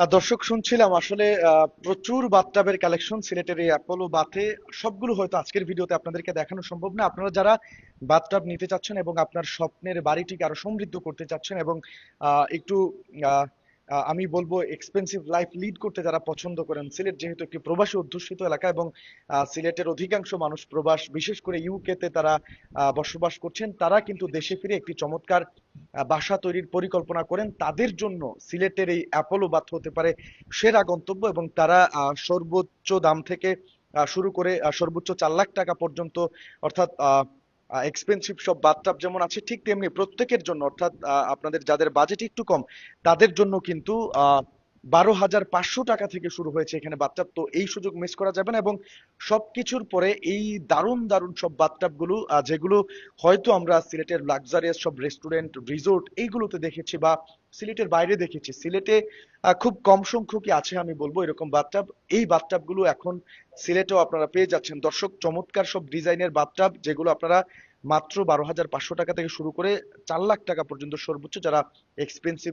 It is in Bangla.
দর্শক, শুনছিলাম আসলে প্রচুর বাথটাবের কালেকশন সিলেটের এই অ্যাপোলো বাথে, সবগুলো হয়তো আজকের ভিডিওতে আপনাদেরকে দেখানো সম্ভব না। আপনারা যারা বাথটাব নিতে চাচ্ছেন এবং আপনার স্বপ্নের বাড়িটিকে আরও সমৃদ্ধ করতে চাচ্ছেন এবং একটু আমি বলব এক্সপেন্সিভ লাইফ লিড করতে যারা পছন্দ করেন, সিলেট যেহেতু একটি প্রবাসী অধ্যুষিত এলাকা এবং সিলেটের অধিকাংশ মানুষ প্রবাস, বিশেষ করে ইউকে তে তারা বসবাস করছেন, তারা কিন্তু দেশে ফিরে একটি চমৎকার বাসা তৈরির পরিকল্পনা করেন। তাদের জন্য সিলেটের এই অ্যাপোলো বাথ হতে পারে সেরা গন্তব্য এবং তারা সর্বোচ্চ দাম থেকে শুরু করে সর্বোচ্চ চার লাখ টাকা পর্যন্ত, অর্থাৎ এক্সপেন্সিভ সব বাথটাব যেমন আছে, ঠিক তেমনি প্রত্যেকের জন্য, অর্থাৎ আপনাদের যাদের বাজেট একটু কম, তাদের জন্য কিন্তু বারো হাজার পাঁচশো টাকা থেকে শুরু হয়েছে এখানে বাথটাব তো এই সুযোগ মিস করা যাবে না এবং সবকিছুর পরে এই দারুণ দারুণ সব বাথটাবগুলো যেগুলো হয়তো আমরা সিলেটের লাক্সারিয়াস সব রেস্টুরেন্ট রিসোর্ট এইগুলোতে দেখেছি বা সিলেটের বাইরে দেখেছি, সিলেটে খুব কম সংখ্যকই আছে আমি বলব এরকম বাথটাব এই বাথটাবগুলো এখন সিলেটেও আপনারা পেয়ে যাচ্ছেন। দর্শক, চমৎকার সব ডিজাইনের বাথটাব যেগুলো আপনারা মাত্র বারো হাজার পাঁচশো টাকা থেকে শুরু করে চার লাখ টাকা পর্যন্ত সর্বোচ্চ যারা এক্সপেন্সিভ